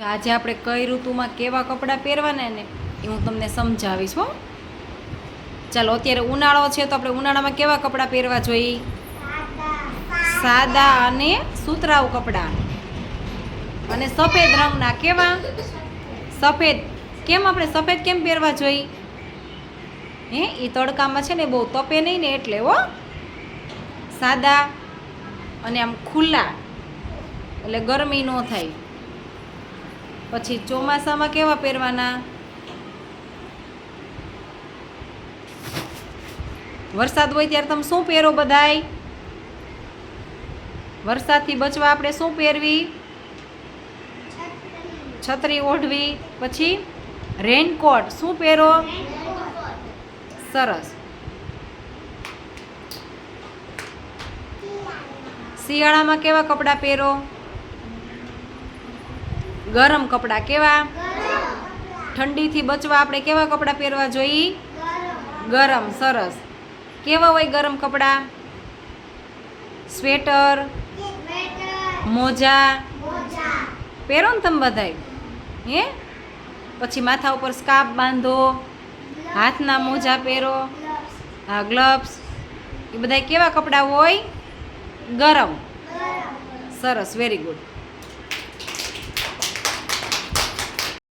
આજે આપણે કઈ ઋતુમાં કેવા કપડાં પહેરવાના ને એ હું તમને સમજાવીશ, હો. ચાલો, અત્યારે ઉનાળો છે તો આપણે ઉનાળામાં કેવા કપડાં પહેરવા જોઈએ? સાદા અને સુતરાઉ કપડાં. અને સફેદ રંગના કેવા? સફેદ. કેમ આપણે સફેદ કેમ પહેરવા જોઈએ? હે એ તડકામાં છે ને બહુ તપે નહીં ને એટલે, હો. સાદા અને આમ ખુલ્લા. એટલે ગરમી ન થાય. પછી ચોમાસામાં કેવા પહેરવાના? વરસાદ હોય ત્યારે તમે શું પહેરો બધાય? વરસાદથી બચવા આપણે શું પહેરવી? છત્રી ઓઢવી. પછી રેનકોટ શું પહેરો? સરસ. શિયાળામાં કેવા કપડાં પહેરો? ગરમ કપડાં કેવા? ઠંડીથી બચવા આપણે કેવા કપડાં પહેરવા જોઈએ? ગરમ, સરસ. કેવા હોય ગરમ કપડાં? સ્વેટર, મોજા. પહેરો ને તમે બધાય. હે? પછી માથા ઉપર સ્કાર્ફ બાંધો, હાથના મોજા પહેરો. હા ગ્લવ્સ એ બધા કેવા કપડાં હોય? ગરમ. સરસ વેરી ગુડ